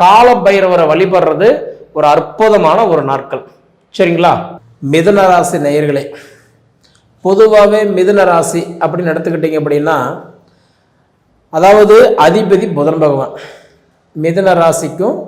கால பைரவரை வழிபடுறது ஒரு அற்புதமான ஒரு நாட்கள். சரிங்களா? மிதுன ராசி நேயர்களே பொதுவாகவே மிதுன ராசி அப்படின்னு எடுத்துக்கிட்டீங்க அப்படின்னா அதாவது அதிபதி புதன் பகவான். மிதுன ராசிக்கும்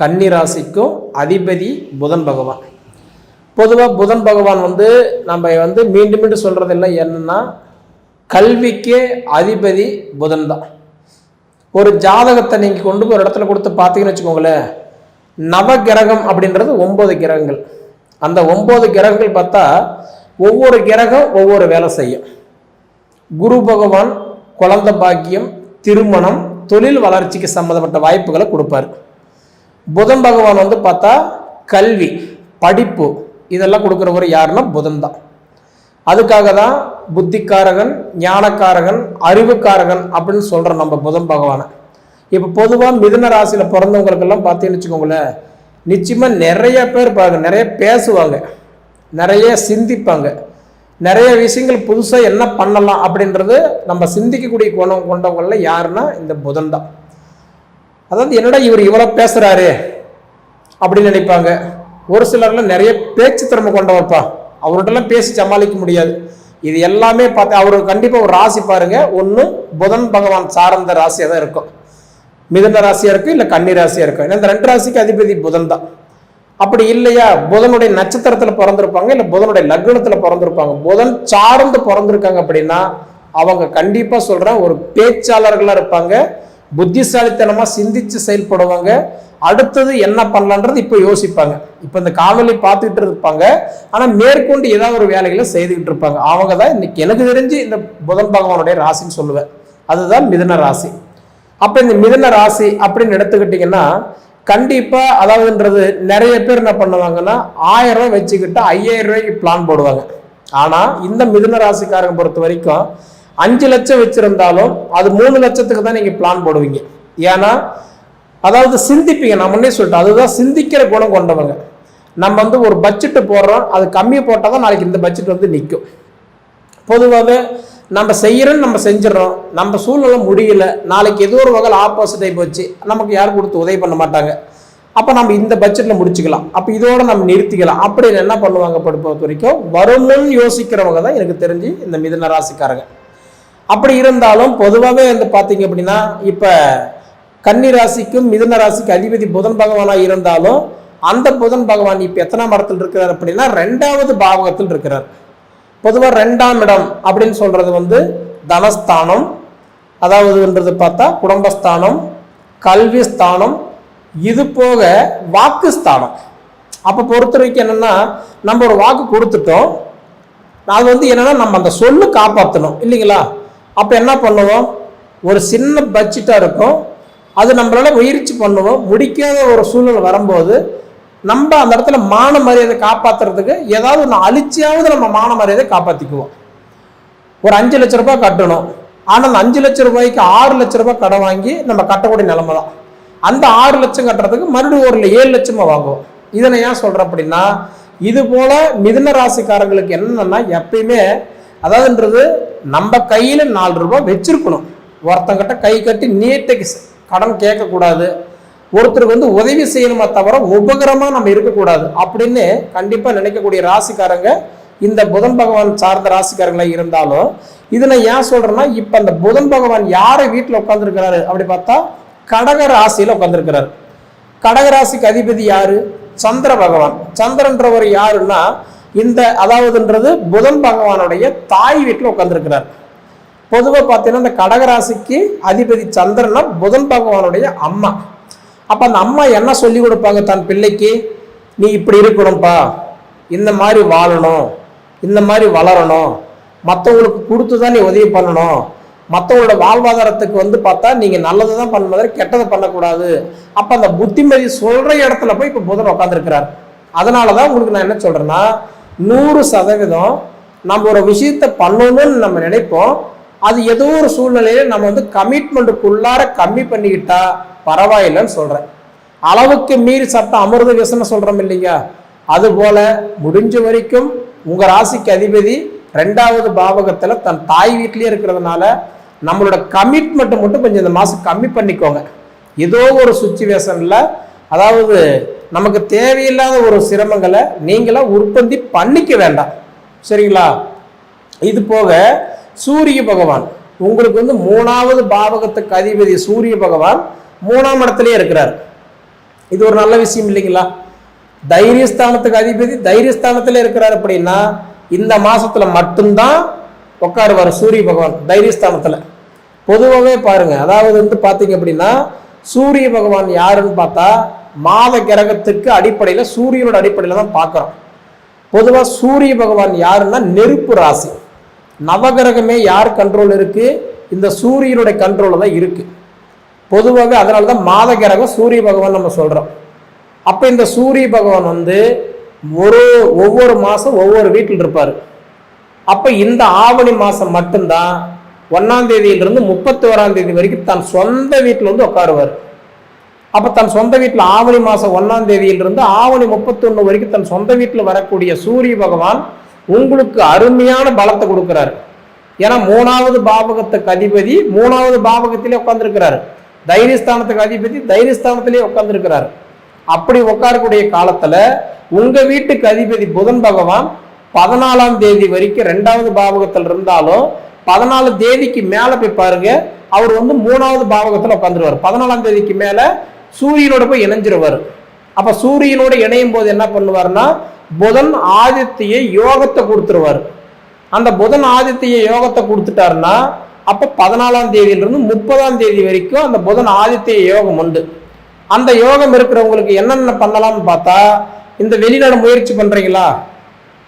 கன்னி ராசிக்கும் அதிபதி புதன் பகவான். பொதுவாக புதன் பகவான் வந்து நம்ம வந்து மீண்டும் மீண்டும் சொல்கிறதெல்லாம் என்னன்னா கல்விக்கே அதிபதி புதன் தான். ஒரு ஜாதகத்தை நீங்கள் கொண்டு போய் ஒரு இடத்துல கொடுத்து பார்த்தீங்கன்னு வச்சுக்கோங்களேன் நவ கிரகம் அப்படின்றது ஒம்பது கிரகங்கள். அந்த ஒம்பது கிரகங்கள் பார்த்தா ஒவ்வொரு கிரகம் ஒவ்வொரு வேலை செய்யும். குரு பகவான் குழந்தை பாக்கியம் திருமணம் தொழில் வளர்ச்சிக்கு சம்மந்தப்பட்ட வாய்ப்புகளை கொடுப்பார். புதன் பகவான் வந்து பார்த்தா கல்வி படிப்பு இதெல்லாம் கொடுக்குறவர் யாருன்னா புதன் தான். அதுக்காக தான் புத்திக்காரகன் ஞானக்காரகன் அறிவுக்காரகன் அப்படின்னு சொல்கிறோம் நம்ம புதன் பகவானை. இப்போ பொதுவாக மிதுன ராசியில் பிறந்தவங்களுக்கெல்லாம் பார்த்தீங்கன்னு வச்சுக்கோங்களேன் நிச்சயமாக நிறைய பேர் பாருங்க நிறைய பேசுவாங்க நிறைய சிந்திப்பாங்க. நிறைய விஷயங்கள் புதுசாக என்ன பண்ணலாம் அப்படின்றது நம்ம சிந்திக்கக்கூடிய குணம் கொண்டவங்களில் யாருன்னா இந்த புதன் தான். அதாவது என்னடா இவர் இவ்வளோ பேசுகிறாரு அப்படின்னு நினைப்பாங்க. ஒரு சிலர்லாம் நிறைய பேச்சு திறமை கொண்டவர்ப்பா. அவர்கிட்டலாம் பேசி சமாளிக்க முடியாது. இது எல்லாமே பார்த்து அவர் கண்டிப்பாக ஒரு ராசி பாருங்க. ஒன்று புதன் பகவான் சார்ந்த ராசியாக தான் இருக்கும். மிதன ராசியாக இருக்கும் இல்லை கன்னி ராசியாக இருக்கும். ஏன்னா இந்த ரெண்டு ராசிக்கு அதிபதி புதன் தான். அப்படி இல்லையா? புதனுடைய நட்சத்திரத்தில் பிறந்திருப்பாங்க இல்லை புதனுடைய லக்னத்தில் பிறந்திருப்பாங்க. புதன் சார்ந்து பிறந்திருக்காங்க அப்படின்னா அவங்க கண்டிப்பாக சொல்கிறேன் ஒரு பேச்சாளர்களாக இருப்பாங்க. புத்திசாலித்தனமாக சிந்திச்சு செயல்படுவாங்க. அடுத்தது என்ன பண்ணலான்றது இப்போ யோசிப்பாங்க. இப்போ இந்த காவலி பார்த்துக்கிட்டு இருப்பாங்க. ஆனால் மேற்கொண்டு ஏதாவது ஒரு வேலைகளை செய்துக்கிட்டு இருப்பாங்க. அவங்க தான் இன்னைக்கு எனக்கு தெரிஞ்சு இந்த புதன் பகவானுடைய ராசின்னு சொல்லுவேன். அதுதான் மிதன ராசி. அப்போ இந்த மிதன ராசி அப்படின்னு எடுத்துக்கிட்டிங்கன்னா கண்டிப்பாக அதாவதுன்றது நிறைய பேர் என்ன பண்ணுவாங்கன்னா ஆயிரம் ரூபாய் வச்சுக்கிட்டு ஐயாயிரம் ரூபாய்க்கு பிளான் போடுவாங்க. ஆனால் இந்த மிதுன ராசிக்காரங்க பொறுத்த வரைக்கும் அஞ்சு லட்சம் வச்சுருந்தாலும் அது மூணு லட்சத்துக்கு தான் நீங்கள் பிளான் போடுவீங்க. ஏன்னா அதாவது சிந்திப்பீங்க நான் முன்னே சொல்லிட்டேன் அதுதான் சிந்திக்கிற குணம் கொண்டவங்க. நம்ம வந்து ஒரு பட்ஜெட்டு போடுறோம் அது கம்மி போட்டால் தான் நாளைக்கு இந்த பட்ஜெட் வந்து நிற்கும் பொதுவாகவே நம்ம செய்கிறோன்னு நம்ம செஞ்சிடறோம் நம்ம சூழ்நிலை முடியல நாளைக்கு ஏதோ ஒரு வகையில் ஆப்போசிட் ஆகி போச்சு நமக்கு யாரும் கொடுத்து உதவி பண்ண மாட்டாங்க. அப்போ நம்ம இந்த பட்ஜெட்டில் முடிச்சுக்கலாம். அப்போ இதோட நம்ம நிறுத்திக்கலாம். அப்படின்னு என்ன பண்ணுவாங்க பொறுத்த வரைக்கும் வருமுன்னு யோசிக்கிறவங்க தான் எனக்கு தெரிஞ்சு இந்த மிதன ராசிக்காரங்க. அப்படி இருந்தாலும் பொதுவாகவே வந்து பார்த்தீங்க அப்படின்னா இப்போ கன்னி ராசிக்கும் மிதுன ராசிக்கு அதிபதி புதன் பகவானாக இருந்தாலும் அந்த புதன் பகவான் இப்போ எத்தனாம் இடத்துல இருக்கிறார் அப்படின்னா ரெண்டாவது பாவகத்தில் இருக்கிறார். பொதுவாக ரெண்டாம் இடம் அப்படின்னு சொல்றது வந்து தனஸ்தானம் அதாவதுன்றது பார்த்தா குடும்பஸ்தானம் கல்வி ஸ்தானம் இது போக வாக்குஸ்தானம். அப்போ பொறுத்த வரைக்கும் என்னென்னா நம்ம ஒரு வாக்கு கொடுத்துட்டோம். அது வந்து என்னன்னா நம்ம அந்த சொல்லு காப்பாற்றணும் இல்லைங்களா? அப்போ என்ன பண்ணுவோம்? ஒரு சின்ன பட்ஜெட்டாக இருக்கும். அது நம்மளால் முயற்சி பண்ணுவோம். முடிக்காத ஒரு சூழ்நிலை வரும்போது நம்ம அந்த இடத்துல மான மரியாதை காப்பாத்துறதுக்கு ஏதாவது ஒன்று அழிச்சியாவது நம்ம மான மரியாதை காப்பாற்றிக்குவோம் ஒரு அஞ்சு லட்ச ரூபாய் கட்டணும். ஆனால் அந்த அஞ்சு லட்ச ரூபாய்க்கு ஆறு லட்ச ரூபாய் கடன் வாங்கி நம்ம கட்டக்கூடிய நிலைமை தான். அந்த ஆறு லட்சம் கட்டுறதுக்கு மறுபடியும் ஒரு ஏழு லட்சமாக வாங்குவோம். இதனை ஏன் சொல்கிறேன் அப்படின்னா இது போல மிதுன ராசிக்காரங்களுக்கு என்னென்னா எப்பயுமே அதாவதுன்றது நம்ம கையில் நாலு ரூபாய் வச்சிருக்கணும். ஒருத்தங்கிட்ட கை கட்டி நீட்டைக்கு கடன் கேட்கக்கூடாது. ஒருத்தருக்கு வந்து உதவி செய்யணுமே தவிர உபகரமாக நம்ம இருக்கக்கூடாது. அப்படின்னு கண்டிப்பாக நினைக்கக்கூடிய ராசிக்காரங்க இந்த புதன் பகவான் சார்ந்த ராசிக்காரங்களாக இருந்தாலும் இது நான் ஏன் சொல்கிறேன்னா இப்போ அந்த புதன் பகவான் யாரை வீட்டில் உட்காந்துருக்கிறாரு அப்படி பார்த்தா கடக ராசியில் உட்காந்துருக்கிறார் கடகராசிக்கு அதிபதி யாரு? சந்திர பகவான். சந்திரன்றவர் யாருன்னா இந்த அதாவதுன்றது புதன் பகவானுடைய தாய் வீட்டில் உட்காந்துருக்கிறார் பொதுவாக பார்த்தீங்கன்னா இந்த கடகராசிக்கு அதிபதி சந்திரனா புதன் பகவானுடைய அம்மா. அப்போ அந்த அம்மா என்ன சொல்லி கொடுப்பாங்க? தன் பிள்ளைக்கு நீ இப்படி இருக்கணும்ப்பா இந்த மாதிரி வாழணும். இந்த மாதிரி வளரணும். மற்றவங்களுக்கு கொடுத்து தான் நீ உதவி பண்ணணும். மற்றவங்களோட வாழ்வாதாரத்துக்கு வந்து பார்த்தா நீங்கள் நல்லது தான் பண்ண மாதிரி கெட்டதை பண்ணக்கூடாது. அப்போ அந்த புத்திமதி சொல்கிற இடத்துல போய் இப்போ புதன் உட்காந்துருக்கிறார் அதனால தான் உங்களுக்கு நான் என்ன சொல்கிறேன்னா நூறு சதவீதம் நம்ம ஒரு விஷயத்தை பண்ணணும்னு நம்ம நினைப்போம். அது ஏதோ ஒரு சூழ்நிலையில நம்ம வந்து கமிட்மெண்ட்டுக்குள்ளார கம்மி பண்ணிக்கிட்டா பரவாயில்லைன்னு சொல்கிறேன் அளவுக்கு மீறி சட்டம் அமிர்த விசனம் சொல்கிறோம் இல்லைங்க. அதுபோல முடிஞ்ச வரைக்கும் உங்கள் ராசிக்கு அதிபதி ரெண்டாவது பாவகத்தில் தன் தாய் வீட்லேயே இருக்கிறதுனால நம்மளோட கமிட்மெண்ட்டை மட்டும் கொஞ்சம் இந்த மாதம் கம்மி பண்ணிக்கோங்க. ஏதோ ஒரு சுச்சுவேஷனில் அதாவது நமக்கு தேவையில்லாத ஒரு சிரமங்களை நீங்களாம் உற்பத்தி பண்ணிக்க வேண்டாம். சரிங்களா? இது போக சூரிய பகவான். உங்களுக்கு வந்து மூணாவது பாவகத்துக்கு அதிபதி சூரிய பகவான் மூணாம் இடத்துலயே இருக்கிறார். இது ஒரு நல்ல விஷயம் இல்லைங்களா? தைரியஸ்தானத்துக்கு அதிபதி தைரியஸ்தானத்துல இருக்கிறார் அப்படின்னா இந்த மாசத்துல மட்டும்தான் உட்காருவார் சூரிய பகவான் தைரியஸ்தானத்துல. பொதுவாகவே பாருங்க அதாவது வந்து பார்த்தீங்க அப்படின்னா சூரிய பகவான் யாருன்னு பார்த்தா மாத கிரகத்துக்கு அடிப்படையில் சூரியனோட அடிப்படையில் தான் பார்க்குறோம். பொதுவாக சூரிய பகவான் யாருன்னா நெருப்பு ராசி. நவகிரகமே யார் கண்ட்ரோல் இருக்குது இந்த சூரியனுடைய கண்ட்ரோலில் தான் இருக்குது பொதுவாகவே அதனால தான் மாத கிரகம் சூரிய பகவான் நம்ம சொல்கிறோம் அப்போ இந்த சூரிய பகவான் வந்து ஒரு ஒவ்வொரு மாதம் ஒவ்வொரு வீட்டில் இருப்பார். அப்போ இந்த ஆவணி மாதம் மட்டும்தான் ஒன்றாம் தேதியிலிருந்து முப்பத்தி ஓராம் தேதி வரைக்கும் தன் சொந்த வீட்டில் வந்து உட்காருவார். அப்போ தன் சொந்த வீட்டில் ஆவணி மாதம் ஒன்றாம் தேதியிலிருந்து ஆவணி முப்பத்தொன்று வரைக்கும் தன் சொந்த வீட்டில் வரக்கூடிய சூரிய பகவான் உங்களுக்கு அருமையான பலத்தை கொடுக்குறாரு. ஏன்னா மூணாவது பாவகத்துக்கு அதிபதி மூணாவது பாவகத்திலே உட்காந்துருக்கிறாரு தைரியஸ்தானத்துக்கு அதிபதி தைரியஸ்தானத்திலே உட்காந்துருக்கிறாரு அப்படி உட்காரக்கூடிய காலத்தில் உங்கள் வீட்டுக்கு அதிபதி புதன் பகவான் பதினாலாம் தேதி வரைக்கும் ரெண்டாவது பாவகத்தில் இருந்தாலும் பதினாலு தேதிக்கு மேலே போய் பாருங்க அவர் வந்து மூணாவது பாவகத்தில் உட்காந்துருவார் பதினாலாம் தேதிக்கு மேலே சூரியனோட போய் இணைஞ்சிருவார். அப்ப சூரியனோட இணையும் போது என்ன பண்ணுவார்னா புதன் ஆதித்ய யோகத்தை கொடுத்துருவார். அந்த புதன் ஆதித்ய யோகத்தை கொடுத்துட்டாருன்னா அப்ப பதினாலாம் தேதியிலிருந்து முப்பதாம் தேதி வரைக்கும் அந்த புதன் ஆதித்ய யோகம் உண்டு. அந்த யோகம் இருக்கிறவங்களுக்கு என்னென்ன பண்ணலாம்னு பார்த்தா இந்த வெளிநாடு முயற்சி பண்றீங்களா?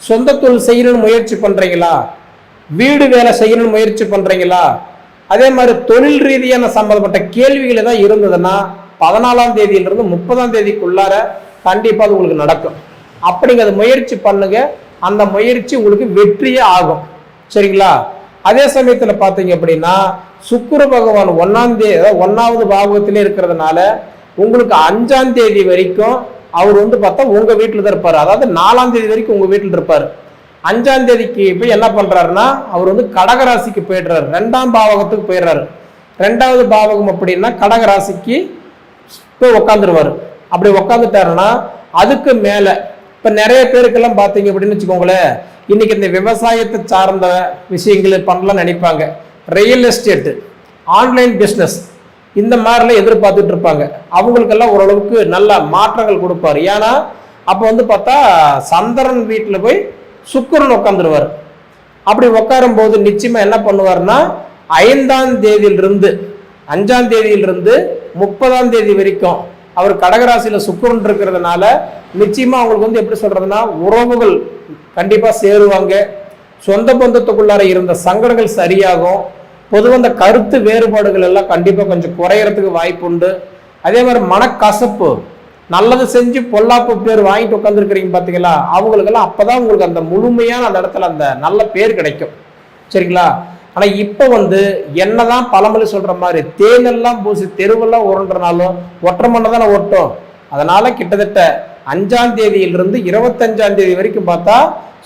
சொந்த தொழில் செய்யணும்னு முயற்சி பண்றீங்களா? வீடு வேலை செய்யணும்னு முயற்சி பண்றீங்களா? அதே மாதிரி தொழில் ரீதியான சம்பந்தப்பட்ட கேள்விகள் ஏதாவது இருந்ததுன்னா பதினாலாம் தேதியிலிருந்து முப்பதாம் தேதிக்குள்ளார கண்டிப்பாக அது உங்களுக்கு நடக்கும். அப்படிங்க அது முயற்சி பண்ணுங்க. அந்த முயற்சி உங்களுக்கு வெற்றியே ஆகும். சரிங்களா? அதே சமயத்தில் பார்த்தீங்க அப்படின்னா சுக்குரு பகவான் ஒன்னாம் தேதி அதாவது ஒன்னாவது பாகத்திலே இருக்கிறதுனால உங்களுக்கு அஞ்சாம் தேதி வரைக்கும் அவர் வந்து பார்த்தா உங்கள் வீட்டில் தான் இருப்பார். அதாவது நாலாம் தேதி வரைக்கும் உங்கள் வீட்டில் இருப்பார். அஞ்சாம் தேதிக்கு போய் என்ன பண்ணுறாருன்னா அவர் வந்து கடகராசிக்கு போயிடுறாரு. ரெண்டாம் பாவகத்துக்கு போயிடுறாரு. ரெண்டாவது பாவகம் அப்படின்னா கடகராசிக்கு போய் உட்காந்துருவார் அப்படி உட்காந்துட்டாருன்னா அதுக்கு மேலே இப்போ நிறைய பேருக்கெல்லாம் பார்த்தீங்க அப்படின்னு வச்சுக்கோங்களேன் இன்னைக்கு இந்த விவசாயத்தை சார்ந்த விஷயங்கள் பண்ணலாம் நினைப்பாங்க. ரியல் எஸ்டேட்டு ஆன்லைன் பிஸ்னஸ் இந்த மாதிரிலாம் எதிர்பார்த்துட்டு இருப்பாங்க. அவங்களுக்கெல்லாம் ஓரளவுக்கு நல்ல மாற்றங்கள் கொடுப்பாரு. ஏன்னா அப்போ வந்து பார்த்தா சந்திரன் வீட்டில் போய் சுக்கிரன் உட்காந்துருவார் அப்படி உட்காரும் போது நிச்சயமாக என்ன பண்ணுவார்னா ஐந்தாம் தேதியிலிருந்து அஞ்சாம் தேதியிலிருந்து முப்பதாம் தேதி வரைக்கும் அவர் கடகராசியில் சுக்கிரன் இருக்கிறதுனால நிச்சயமாக அவங்களுக்கு வந்து எப்படி சொல்கிறதுனா உறவுகள் கண்டிப்பாக சேருவாங்க. சொந்த பந்தத்துக்குள்ளார இருந்த சங்கடங்கள் சரியாகும். பொதுவாக இந்த கருத்து வேறுபாடுகள் எல்லாம் கண்டிப்பாக கொஞ்சம் குறையறதுக்கு வாய்ப்பு உண்டு. அதே மாதிரி மனக்கசப்பு நல்லது செஞ்சு பொல்லாப்பு பேர் வாங்கிட்டு உட்காந்துருக்கிறீங்க பார்த்தீங்களா அவங்களுக்கெல்லாம் அப்போ தான் உங்களுக்கு அந்த முழுமையான அந்த இடத்துல அந்த நல்ல பேர் கிடைக்கும். சரிங்களா? ஆனால் இப்போ வந்து என்னதான் பழமொழி சொல்கிற மாதிரி தேனெல்லாம் பூசி தெருவெல்லாம் உருண்டுறனாலும் ஒற்றை மண்ணை தானே ஓட்டும் அதனால் கிட்டத்தட்ட அஞ்சாம் தேதியிலிருந்து இருபத்தஞ்சாம் தேதி வரைக்கும் பார்த்தா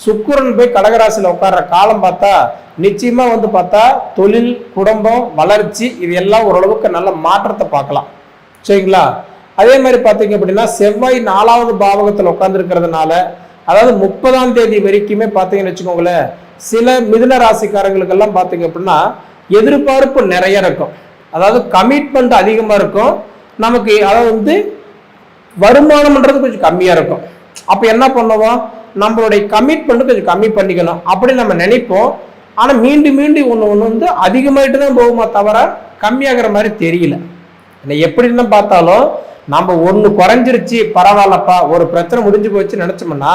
சுக்குரன் போய் கடகராசியில் உட்கார்ற காலம் பார்த்தா நிச்சயமாக வந்து பார்த்தா தொழில் குடும்பம் வளர்ச்சி இது எல்லாம் ஓரளவுக்கு நல்ல மாற்றத்தை பார்க்கலாம். சரிங்களா? அதே மாதிரி பார்த்தீங்க அப்படின்னா செவ்வாய் நாலாவது பாவகத்தில் உட்காந்துருக்கிறதுனால அதாவது முப்பதாம் தேதி வரைக்குமே பார்த்தீங்கன்னு வச்சுக்கோங்களேன் சில மிதுன ராசிக்காரங்களுக்கெல்லாம் பார்த்தீங்க அப்படின்னா எதிர்பார்ப்பு நிறைய இருக்கும். அதாவது கமிட்மெண்ட் அதிகமாக இருக்கும். நமக்கு அதாவது வந்து வருமானம்ன்றது கொஞ்சம் கம்மியாக இருக்கும். அப்போ என்ன பண்ணுவோம்? நம்மளுடைய கமிட்மெண்ட் கொஞ்சம் கம்மி பண்ணிக்கணும். அப்படி நம்ம நினைப்போம். ஆனால் மீண்டும் மீண்டும் ஒன்று ஒன்று வந்து அதிகமாகிட்டு தான் போகுமா தவிர கம்மியாகிற மாதிரி தெரியல. எப்படி இருந்தால் பார்த்தாலும் நம்ம ஒன்று குறைஞ்சிருச்சு பரவாயில்லப்பா ஒரு பிரச்சனை முடிஞ்சு போச்சு நினச்சோம்னா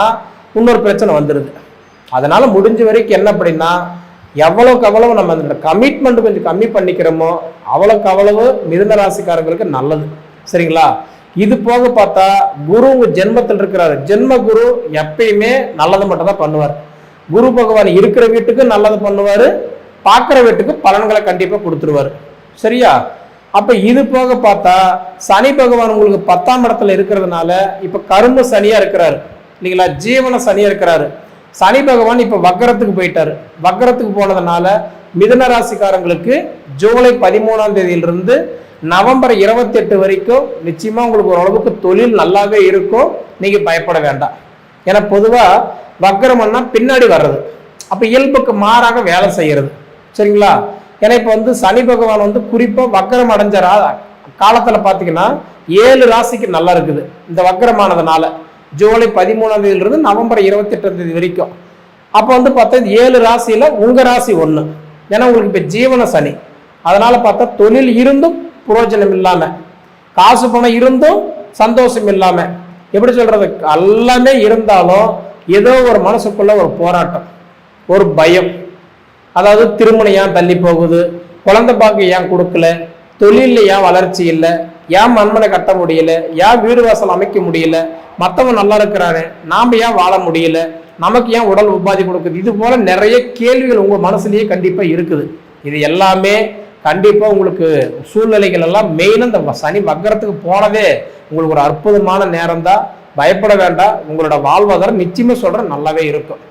இன்னொரு பிரச்சனை வந்துடுது அதனால முடிஞ்ச வரைக்கும் என்ன அப்படின்னா எவ்வளோக்கு எவ்வளவு நம்ம அந்த கமிட்மெண்ட் கொஞ்சம் கம்மி பண்ணிக்கிறோமோ அவ்வளோக்கு அவ்வளவு மிதுன ராசிக்காரங்களுக்கு நல்லது. சரிங்களா? இது போக பார்த்தா குரு உங்க ஜென்மத்தில் இருக்கிறாரு. ஜென்ம குரு எப்பயுமே நல்லது மட்டும் தான் பண்ணுவார். குரு பகவான் இருக்கிற வீட்டுக்கு நல்லது பண்ணுவார் பார்க்குற வீட்டுக்கு பலன்களை கண்டிப்பாக கொடுத்துருவாரு. சரியா? அப்போ இது போக பார்த்தா சனி பகவான் உங்களுக்கு பத்தாம் இடத்துல இருக்கிறதுனால இப்போ கரும்பு சனியாக இருக்கிறாரு. இல்லைங்களா? ஜீவன சனியாக இருக்கிறாரு. சனி பகவான் இப்போ வக்கரத்துக்கு போயிட்டார். வக்கரத்துக்கு போனதுனால மிதன ராசிக்காரங்களுக்கு ஜூலை பதிமூணாம் தேதியிலிருந்து நவம்பர் இருபத்தி எட்டு வரைக்கும் நிச்சயமாக உங்களுக்கு ஓரளவுக்கு தொழில் நல்லாவே இருக்கும். நீங்கள் பயப்பட வேண்டாம். ஏன்னா பொதுவாக வக்கரம்னா பின்னாடி வர்றது. அப்போ இயல்புக்கு மாறாக வேலை செய்கிறது சரிங்களா? ஏன்னா இப்போ வந்து சனி பகவான் வந்து குறிப்பாக வக்கரம் அடைஞ்ச ரா காலத்தில் பார்த்தீங்கன்னா ஏழு ராசிக்கு நல்லா இருக்குது. இந்த வக்கரமானதுனால. ஜூலை பதிமூணாம் தேதியிலிருந்து நவம்பர் இருபத்தி எட்டாம் தேதி வரைக்கும். அப்போ வந்து பார்த்தா ஏழு ராசியில் உங்கள் ராசி ஒன்று ஏன்னா உங்களுக்கு இப்போ ஜீவன சனி. அதனால் பார்த்தா தொழில் இருந்தும் புரோஜனம் இல்லாமல் காசு பணம் இருந்தும் சந்தோஷம் இல்லாமல் எப்படி சொல்கிறது எல்லாமே இருந்தாலும் ஏதோ ஒரு மனசுக்குள்ள ஒரு போராட்டம் ஒரு பயம். அதாவது திருமணம் ஏன் தள்ளி போகுது? குழந்தை பாக்கு ஏன் கொடுக்கல? தொழிலில் ஏன் வளர்ச்சி இல்லை? ஏன் மண்மனை கட்ட முடியல? ஏன் வீடு வாசல் அமைக்க முடியல? மற்றவன் நல்லா இருக்கிறாரு நாம் ஏன் வாழ முடியல? நமக்கு ஏன் உடல் உபாதி கொடுக்குது? இது போல நிறைய கேள்விகள் உங்கள் மனசுலயே கண்டிப்பாக இருக்குது. இது எல்லாமே கண்டிப்பாக உங்களுக்கு சூழ்நிலைகள் எல்லாம் மெயினாக இந்த சனி வக்கரத்துக்கு போனதே உங்களுக்கு ஒரு அற்புதமான நேரம் தான் பயப்பட வேண்டாம். உங்களோட வாழ்வாதாரம் நிச்சயமாக சொல்கிற நல்லாவே இருக்கும்.